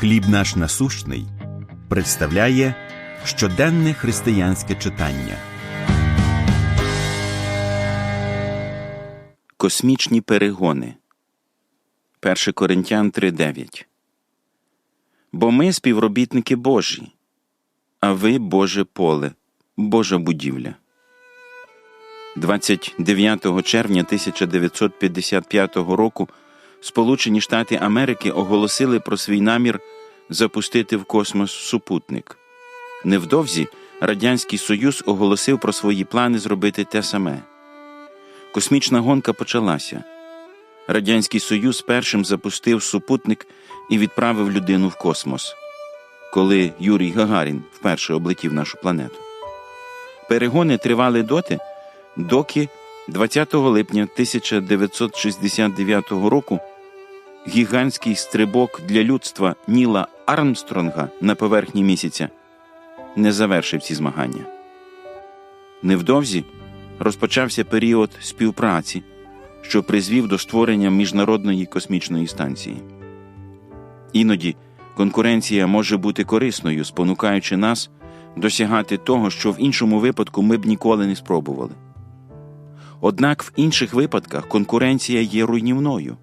Хліб наш насущний представляє щоденне християнське читання. Космічні перегони. 1 Коринтян 3.9 Бо ми співробітники Божі, а ви Боже поле, Божа будівля. 29 червня 1955 року Сполучені Штати Америки оголосили про свій намір запустити в космос супутник. Невдовзі Радянський Союз оголосив про свої плани зробити те саме. Космічна гонка почалася. Радянський Союз першим запустив супутник і відправив людину в космос, коли Юрій Гагарін вперше облетів нашу планету. Перегони тривали доти, доки 20 липня 1969 року гігантський стрибок для людства Ніла Армстронга на поверхні місяця не завершив ці змагання. Невдовзі розпочався період співпраці, що призвів до створення міжнародної космічної станції. Іноді конкуренція може бути корисною, спонукаючи нас досягати того, що в іншому випадку ми б ніколи не спробували. Однак в інших випадках конкуренція є руйнівною,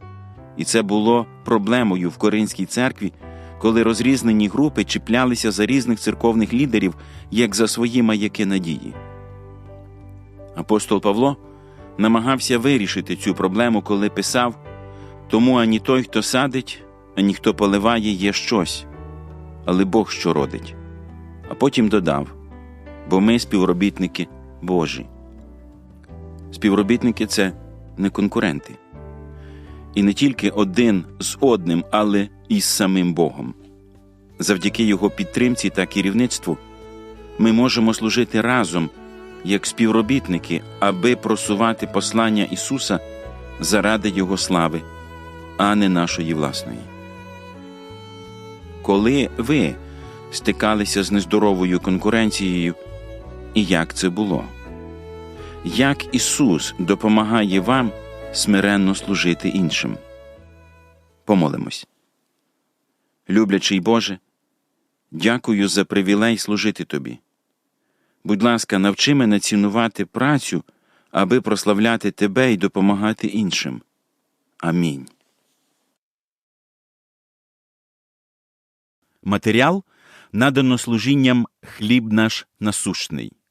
і це було проблемою в Коринській церкві, коли розрізнені групи чіплялися за різних церковних лідерів як за свої маяки надії. Апостол Павло намагався вирішити цю проблему, коли писав тому ані той, хто садить, ані хто поливає, є щось, але Бог що родить. А потім додав бо ми співробітники Божі. Співробітники це не конкуренти. І не тільки один з одним, але і з самим Богом. Завдяки Його підтримці та керівництву ми можемо служити разом як співробітники, аби просувати послання Ісуса заради Його слави, а не нашої власної. Коли ви стикалися з нездоровою конкуренцією, і як це було? Як Ісус допомагає вам смиренно служити іншим? Помолимось. Люблячий Боже, дякую за привілей служити Тобі. Будь ласка, навчи мене цінувати працю, аби прославляти Тебе і допомагати іншим. Амінь. Матеріал надано служінням Хліб наш насущний.